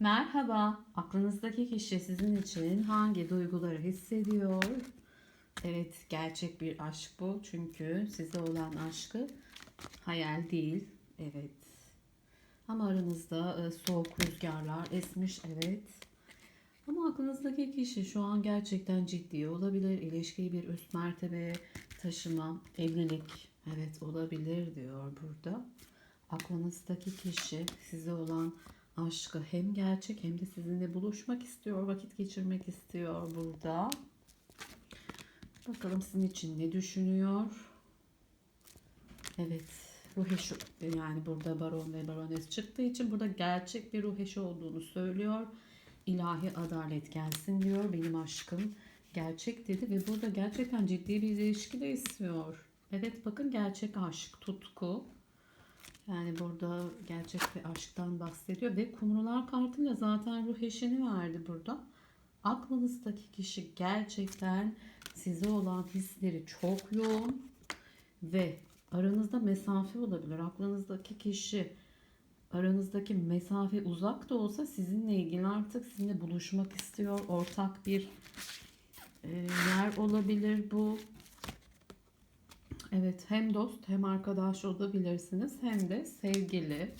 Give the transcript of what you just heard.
Merhaba, aklınızdaki kişi sizin için hangi duyguları hissediyor? Evet, gerçek bir aşk bu. Çünkü size olan aşkı hayal değil. Evet. Ama aranızda e, soğuk rüzgarlar esmiş, evet. Ama aklınızdaki kişi şu an gerçekten ciddi olabilir. İlişkiyi bir üst mertebeye taşıma, evlilik, evet olabilir diyor burada. Aklınızdaki kişi size olan aşkı hem gerçek hem de sizinle buluşmak istiyor, vakit geçirmek istiyor burada. Bakalım sizin için ne düşünüyor? Evet, ruh eşi yani burada baron ve barones çıktığı için burada gerçek bir ruh eşi olduğunu söylüyor. İlahi adalet gelsin diyor. Benim aşkım gerçek dedi ve burada gerçekten ciddi bir ilişki de istiyor. Evet bakın gerçek aşk, tutku. Yani burada gerçek bir aşktan bahsediyor ve kumrular kartıyla zaten ruh eşini verdi burada. Aklınızdaki kişi gerçekten size olan hisleri çok yoğun ve aranızda mesafe olabilir. Aklınızdaki kişi aranızdaki mesafe uzak da olsa sizinle ilgili artık sizinle buluşmak istiyor. Ortak bir e, yer olabilir bu. Evet hem dost hem arkadaş olabilirsiniz hem de sevgili.